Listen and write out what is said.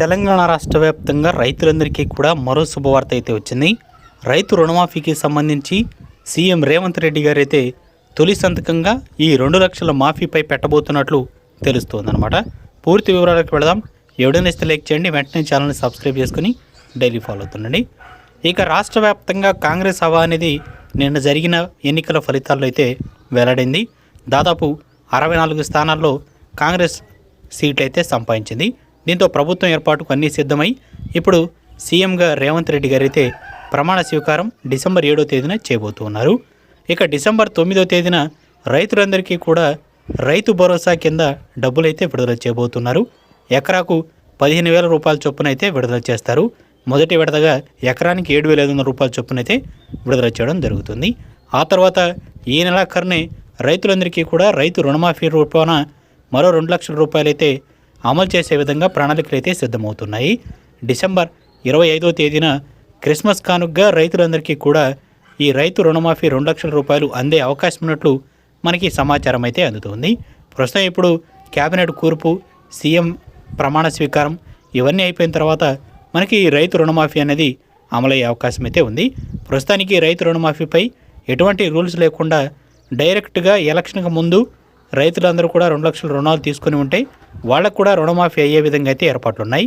తెలంగాణ రాష్ట్ర వ్యాప్తంగా రైతులందరికీ కూడా మరో శుభవార్త అయితే వచ్చింది. రైతు రుణమాఫీకి సంబంధించి సీఎం రేవంత్ రెడ్డి గారు అయితే తొలి సంతకంగా ఈ రెండు లక్షల మాఫీపై పెట్టబోతున్నట్లు తెలుస్తోందనమాట పూర్తి వివరాలకు వెళదాం. ఎవడైనా ఇస్తే లైక్ చేయండి. వెంటనే ఛానల్ని సబ్స్క్రైబ్ చేసుకుని డైలీ ఫాలో అవుతుండండి. ఇక రాష్ట్ర వ్యాప్తంగా కాంగ్రెస్ హవా అనేది నిన్న జరిగిన ఎన్నికల ఫలితాల్లో అయితే వెల్లడైంది. దాదాపు అరవై నాలుగు స్థానాల్లో కాంగ్రెస్ సీట్లు అయితే సంపాదించింది. దీంతో ప్రభుత్వం ఏర్పాటుకు అన్నీ సిద్ధమై ఇప్పుడు సీఎంగా రేవంత్ రెడ్డి గారు అయితే ప్రమాణ స్వీకారం డిసెంబర్ ఏడో తేదీన చేయబోతున్నారు. ఇక డిసెంబర్ తొమ్మిదో తేదీన రైతులందరికీ కూడా రైతు భరోసా కింద డబ్బులైతే విడుదల చేయబోతున్నారు. ఎకరాకు పదిహేను వేల రూపాయల చొప్పున అయితే విడుదల చేస్తారు. మొదటి విడతగా ఎకరానికి ఏడు వేల ఐదు వందల రూపాయల చొప్పున అయితే విడుదల చేయడం జరుగుతుంది. ఆ తర్వాత ఈ నెలాఖరునే రైతులందరికీ కూడా రైతు రుణమాఫీ రూపాన మరో రెండు లక్షల రూపాయలైతే అమలు చేసే విధంగా ప్రణాళికలు అయితే సిద్ధమవుతున్నాయి. డిసెంబర్ ఇరవై ఐదో తేదీన క్రిస్మస్ కానుకగా రైతులందరికీ కూడా ఈ రైతు రుణమాఫీ రెండు లక్షల రూపాయలు అందే అవకాశం ఉన్నట్లు మనకి సమాచారం అయితే అందుతుంది. ప్రస్తుతం ఇప్పుడు కేబినెట్ కూర్పు సీఎం ప్రమాణ స్వీకారం ఇవన్నీ అయిపోయిన తర్వాత మనకి ఈ రైతు రుణమాఫీ అనేది అమలయ్యే అవకాశం అయితే ఉంది. ప్రస్తుతానికి రైతు రుణమాఫీపై ఎటువంటి రూల్స్ లేకుండా డైరెక్ట్గా ఎలక్షన్కి ముందు రైతులందరూ కూడా రెండు లక్షల రుణాలు తీసుకుని ఉంటే వాళ్ళకు కూడా రుణమాఫీ అయ్యే విధంగా అయితే ఏర్పాట్లు ఉన్నాయి